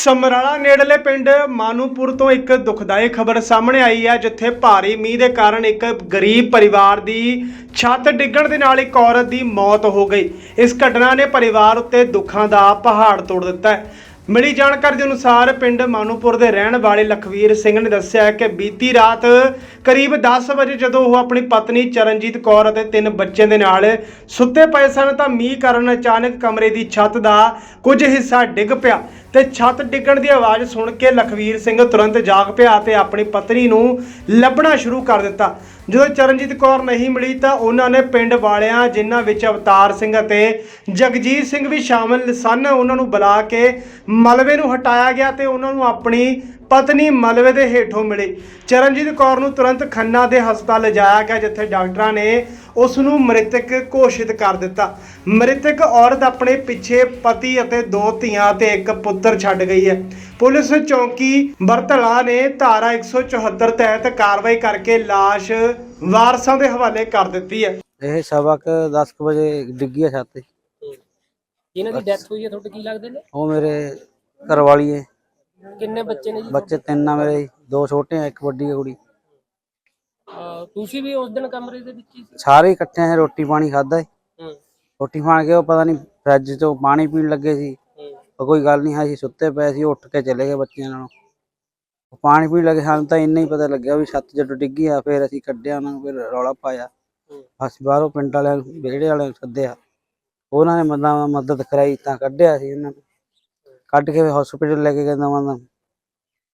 ਸਮਰਾਲਾ ਨੇੜਲੇ ਪਿੰਡ ਮਾਨੂਪੁਰ ਤੋਂ ਇੱਕ ਦੁਖਦਾਈ ਖਬਰ ਸਾਹਮਣੇ ਆਈ ਹੈ, ਜਿੱਥੇ ਭਾਰੀ ਮੀਂਹ ਦੇ ਕਾਰਨ ਇੱਕ ਗਰੀਬ ਪਰਿਵਾਰ ਦੀ ਛੱਤ ਡਿੱਗਣ ਦੇ ਨਾਲ ਇੱਕ ਔਰਤ ਦੀ ਮੌਤ ਹੋ ਗਈ। ਇਸ ਘਟਨਾ ਨੇ ਪਰਿਵਾਰ ਉੱਤੇ ਦੁੱਖਾਂ ਦਾ ਪਹਾੜ ਤੋੜ ਦਿੱਤਾ ਹੈ। ਮਿਲੀ ਜਾਣਕਾਰੀ ਦੇ ਅਨੁਸਾਰ ਪਿੰਡ ਮਾਨੂਪੁਰ ਦੇ ਰਹਿਣ ਵਾਲੇ ਲਖਵੀਰ ਸਿੰਘ ਨੇ ਦੱਸਿਆ ਕਿ ਬੀਤੀ ਰਾਤ ਕਰੀਬ 10 ਵਜੇ ਜਦੋਂ ਉਹ ਆਪਣੀ ਪਤਨੀ ਚਰਨਜੀਤ ਕੌਰ ਅਤੇ ਤਿੰਨ ਬੱਚਿਆਂ ਦੇ ਨਾਲ ਸੁੱਤੇ ਪਏ ਸਨ ਤਾਂ ਮੀਂਹ ਕਾਰਨ ਅਚਾਨਕ ਕਮਰੇ ਦੀ ਛੱਤ ਦਾ ਕੁਝ ਹਿੱਸਾ ਡਿੱਗ ਪਿਆ ਤੇ ਛੱਤ ਡਿੱਗਣ ਦੀ ਆਵਾਜ਼ ਸੁਣ ਕੇ ਲਖਵੀਰ ਸਿੰਘ ਤੁਰੰਤ ਜਾਗ ਪਿਆ ਤੇ ਆਪਣੀ ਪਤਨੀ ਨੂੰ ਲੱਭਣਾ ਸ਼ੁਰੂ ਕਰ ਦਿੱਤਾ। ਜਦੋਂ ਚਰਨਜੀਤ ਕੌਰ ਨਹੀਂ ਮਿਲੀ ਤਾਂ ਉਹਨਾਂ ਨੇ ਪਿੰਡ ਵਾਲਿਆਂ, ਜਿਨ੍ਹਾਂ ਵਿੱਚ ਅਵਤਾਰ ਸਿੰਘ ਅਤੇ ਜਗਜੀਤ ਸਿੰਘ ਵੀ ਸ਼ਾਮਲ ਸਨ, ਉਹਨਾਂ ਨੂੰ ਬੁਲਾ ਕੇ ਮਲਵੇ ਨੂੰ ਹਟਾਇਆ ਗਿਆ ਤੇ ਉਹਨਾਂ ਨੂੰ ਆਪਣੀ ਪਤਨੀ ਮਲਬੇ ਦੇ ਹੇਠੋਂ ਮਿਲੀ। ਚਰਨਜੀਤ ਕੌਰ ਨੂੰ ਤੁਰੰਤ ਖੰਨਾ ਦੇ ਹਸਪਤਾਲ ਲਿਜਾਇਆ ਗਿਆ ਜਿੱਥੇ ਡਾਕਟਰਾਂ ਨੇ ਉਸ ਨੂੰ ਮ੍ਰਿਤਕ ਘੋਸ਼ਿਤ ਕਰ ਦਿੱਤਾ। ਮ੍ਰਿਤਕ ਔਰਤ ਆਪਣੇ ਪਿੱਛੇ ਪਤੀ ਅਤੇ ਦੋ ਧੀਆਂ ਤੇ ਇੱਕ ਪੁੱਤਰ ਛੱਡ ਗਈ ਹੈ। ਪੁਲਿਸ ਚੌਕੀ ਬਰਤਲਾ ਨੇ ਧਾਰਾ 174 ਤਹਿਤ ਕਾਰਵਾਈ ਕਰਕੇ ਲਾਸ਼ ਵਾਰਸਾਂ ਦੇ ਹਵਾਲੇ ਕਰ ਦਿੱਤੀ ਹੈ। ਇਹ ਸਵਾ ਕੁ 10 ਕੁ ਵਜੇ ਡਿੱਗੀ ਆ ਛੱਤ ਤੇ। ਜਿਨ੍ਹਾਂ ਦੀ ਡੈਥ ਹੋਈ ਹੈ? ਤੁਹਾਡੇ ਕੀ ਲੱਗਦੇ ਨੇ? ਉਹ ਮੇਰੇ ਘਰ ਵਾਲੀ ਹੈ। ਕਿੰਨੇ ਬੱਚੇ ਨੇ ਜੀ? ਬੱਚੇ ਤਿੰਨ ਆ ਮੇਰੇ ਦੋ ਛੋਟੇ ਆ ਇੱਕ ਵੱਡੀ ਆ ਕੁੜੀ। ਅਹ ਤੁਸੀਂ ਵੀ ਉਸ ਦਿਨ ਕਮਰੇ ਦੇ ਵਿੱਚ ਹੀ ਸੀ? ਸਾਰੇ ਇਕੱਠੇ ਆ ਰੋਟੀ ਪਾਣੀ ਖਾਦਾ ਹੂੰ। ਰੋਟੀ ਖਾਣ ਕੇ ਉਹ ਪਤਾ ਨਹੀਂ ਫਰਿੱਜ ਤੋਂ ਪਾਣੀ ਪੀਣ ਲੱਗੇ ਸੀ। ਹੂੰ। ਉਹ ਕੋਈ ਗੱਲ ਨਹੀਂ ਹੈ ਅਸੀਂ ਸੁੱਤੇ ਪਏ ਸੀ ਉੱਠ ਕੇ ਚਲੇ ਗਏ ਬੱਚਿਆਂ ਨਾਲੋਂ। ਉਹ ਪਾਣੀ ਪੀਣ ਲੱਗੇ ਸਾਨੂੰ ਤਾਂ ਇੰਨਾ ਹੀ ਪਤਾ ਲੱਗਿਆ ਵੀ ਛੱਤ ਜਦੋਂ ਡਿੱਗੀ ਆ ਫਿਰ ਅਸੀਂ ਕੱਢਿਆ ਉਹਨਾਂ ਨੂੰ ਫਿਰ ਰੌਲਾ ਪਾਇਆ। ਹੂੰ। ਅਸੀਂ ਬਾਹਰੋਂ ਪਿੰਡ ਵਾਲਿਆਂ ਨੂੰ ਵਿਹੜੇ ਵਾਲਿਆਂ ਨੂੰ ਸੱਦਿਆ। ਉਹਨਾਂ ਨੇ ਮਦਦ ਮਦਦ ਕਰਾਈ ਤਾਂ ਕੱਢਿਆ ਸੀ ਉਹਨਾਂ ਨੂੰ। ਕੱਢ ਕੇ ਹਸਪੀਟਲ ਲੈ ਕੇ ਗਏ ਨਵਾਂ ਨਵਾਂ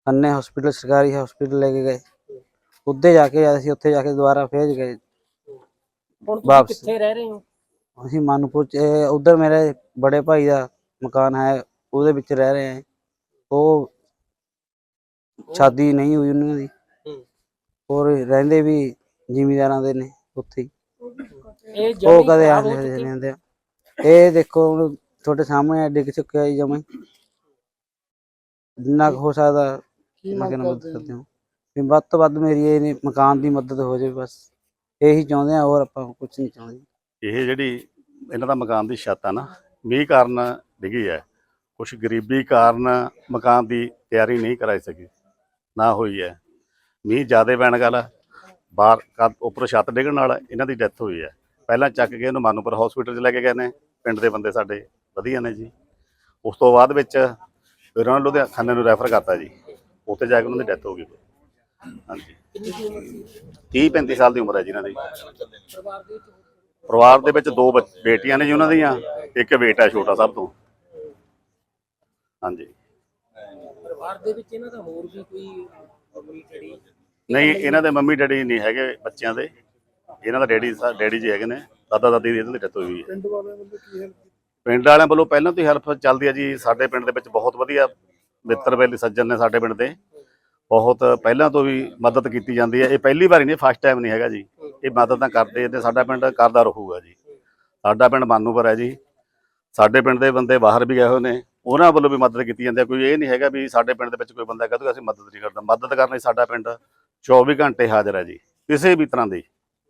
ਅੰਨੇ ਹਸਪੀਟਲ ਸਰਕਾਰੀ ਹਸਪੀਟਲ ਲੈ ਕੇ ਗਏ ਉੱਧੇ ਜਾ ਕੇ ਅਸੀਂ ਉੱਥੇ ਜਾ ਕੇ ਦੁਬਾਰਾ ਫੇਰ ਗਏ ਹੁਣ ਤੁਸੀਂ ਵਾਪਸ। ਕਿੱਥੇ ਰਹਿ ਰਹੇ ਹੋ ਅਸੀਂ ਮਾਨੂਪੁਰ ਚ ਉਧਰ ਮੇਰੇ ਬੜੇ ਭਾਈ ਦਾ ਮਕਾਨ ਹੈ ਉਹਦੇ ਵਿੱਚ ਰਹਿ ਰਹੇ ਹਾਂ ਉਹ ਸ਼ਾਦੀ ਨਹੀਂ ਹੋਈ ਉਹਨਾਂ ਦੀ ਹੂੰ ਔਰ ਰਹਿੰਦੇ ਵੀ ਜ਼ਿਮੀਂਦਾਰਾਂ ਦੇ ਨੇ ਉੱਥੇ ਹੀ ਇਹ ਉਹ ਕਦੇ ਖਰਾਬ ਹੋ ਆਉਂਦੇ ਚੁੱਕੀ ਰਹਿੰਦੇ ਆ ਇਹ ਦੇਖੋ ਹੁਣ ਤੁਹਾਡੇ ਸਾਹਮਣੇ ਡਿੱਗ ਚੁੱਕਿਆ ਜੀ ਜਮਾਂ ਜਿੰਨਾ ਕੁ ਹੋ ਸਕਦਾ ਮੈਂ ਕਹਿੰਦਾ ਮਦਦ ਕਰਦੇ ਹਾਂ? ਵੀ ਵੱਧ ਤੋਂ ਵੱਧ ਮੇਰੀ ਇਹ ਨੀ- ਮਕਾਨ ਦੀ ਮਦਦ ਹੋ ਜਾਵੇ ਬਸ ਇਹੀ ਚਾਹੁੰਦੇ ਆ ਹੋਰ ਆਪਾਂ ਕੁਝ ਨਹੀਂ ਚਾਹੁੰਦੇ। ਇਹ ਜਿਹੜੀ ਇਹਨਾਂ ਦਾ ਮਕਾਨ ਦੀ ਛੱਤ ਆ ਨਾ ਮੀਂਹ ਕਾਰਨ ਡਿੱਗੀ ਹੈ। ਕੁਝ ਗਰੀਬੀ ਕਾਰਨ ਮਕਾਨ ਦੀ ਤਿਆਰੀ ਨਹੀਂ ਕਰਾਈ ਸਕੀ ਨਾ ਹੋਈ ਹੈ। ਮੀਂਹ ਜ਼ਿਆਦਾ ਪੈਣ ਗੱਲ ਬਾਹਰ ਕਦ ਉੱਪਰ ਛੱਤ ਡਿੱਗਣ ਨਾਲ ਇਹਨਾਂ ਦੀ ਡੈਥ ਹੋਈ ਹੈ। ਪਹਿਲਾਂ ਚੱਕ ਕੇ ਇਹਨੂੰ ਮਾਨੂਪੁਰ ਹਸਪੀਟਲ 'ਚ ਲੈ ਕੇ ਗਏ ਨੇ ਪਿੰਡ ਦੇ ਬੰਦੇ ਸਾਡੇ ਵਧੀਆ ਨੇ ਜੀ। ਉਸ ਤੋਂ ਬਾਅਦ ਵਿੱਚ ਫਿਰ ਉਹਨਾਂ ਲੁਧਿਆਣਾ ਖੰਨੇ ਨੂੰ ਰੈਫਰ ਕਰਤਾ ਜੀ। ਉੱਥੇ ਜਾ ਕੇ ਉਹਨਾਂ ਦੀ ਡੈਥ ਹੋ ਗਈ। ਹਾਂਜੀ। ਕਿੰਨੀ ਕੁ ਉਮਰ ਸੀ 30 35 ਸਾਲ ਦੀ ਉਮਰ ਹੈ ਜੀ ਇਹਨਾਂ ਦੀ। ਪਰਿਵਾਰ ਦੇ ਵਿੱਚ ਦੇ ਬੇਟੀਆਂ ਨੇ ਜੀ ਉਹਨਾਂ ਦੀਆਂ ਇੱਕ ਬੇਟਾ ਛੋਟਾ ਸਭ ਤੋਂ। ਹਾਂਜੀ। ਪਰਿਵਾਰ ਦੇ ਵਿੱਚ ਇਹਨਾਂ ਦਾ ਹੋਰ ਵੀ ਕੋਈ ਮੰਮੀ ਜਿਹੜੀ ਨਹੀਂ ਇਹਨਾਂ ਦੇ ਮੰਮੀ ਡੈਡੀ ਨਹੀਂ ਹੈਗੇ ਬੱਚਿਆਂ ਦੇ। ਇਹਨਾਂ ਦਾ ਡੈਡੀ ਡੈਡੀ ਜੀ ਹੈਗੇ ਨੇ। ਦਾਦਾ ਦਾਦੀ ਦੀ ਇਹਨਾਂ ਦੀ ਡੈਥ ਹੋਈ ਹੋਈ ਹੈ। ਪਿੰਡ ਵਾਲਿਆਂ ਵੱਲੋਂ ਕੀ ਹੈਲਪ ਪਿੰਡ ਵਾਲਿਆਂ ਵੱਲੋਂ ਪਹਿਲਾਂ ਤੋਂ ਹੀ ਹੈਲਪ ਚੱਲਦੀ ਹੈ ਜੀ। ਸਾਡੇ ਪਿੰਡ ਦੇ ਵਿੱਚ ਬਹੁਤ ਵਧੀਆ ਮਿੱਤਰ ਬੇਲੀ ਸੱਜਣ ਨੇ ਸਾਡੇ ਪਿੰਡ ਦੇ। ਬਹੁਤ ਪਹਿਲਾਂ ਤੋਂ ਵੀ ਮਦਦ ਕੀਤੀ ਜਾਂਦੀ ਹੈ ਇਹ ਪਹਿਲੀ ਵਾਰੀ ਨਹੀਂ ਫਸਟ ਟਾਈਮ ਨਹੀਂ ਹੈਗਾ ਜੀ। ਇਹ ਮਦਦ ਤਾਂ ਕਰਦੇ ਤੇ ਸਾਡਾ ਪਿੰਡ ਕਰਦਾ ਰਹੂਗਾ ਜੀ। ਸਾਡਾ ਪਿੰਡ ਮਾਨੂਪੁਰ ਹੈ ਜੀ। ਸਾਡੇ ਪਿੰਡ ਦੇ ਬੰਦੇ ਬਾਹਰ ਵੀ ਗਏ ਹੋਏ ਨੇ। ਉਹਨਾਂ ਵੱਲੋਂ ਵੀ ਮਦਦ ਕੀਤੀ ਜਾਂਦੀ ਹੈ ਕੋਈ ਇਹ ਨਹੀਂ ਹੈਗਾ ਵੀ ਸਾਡੇ ਪਿੰਡ ਦੇ ਵਿੱਚ ਕੋਈ ਬੰਦਾ ਕਹਦੂਗਾ ਅਸੀਂ ਮਦਦ ਨਹੀਂ ਕਰਦਾ। ਮਦਦ ਕਰਨ ਲਈ ਸਾਡਾ ਪਿੰਡ 24 ਘੰਟੇ ਹਾਜ਼ਰ ਹੈ ਜੀ। ਕਿਸੇ ਵੀ ਤਰ੍ਹਾਂ ਦੀ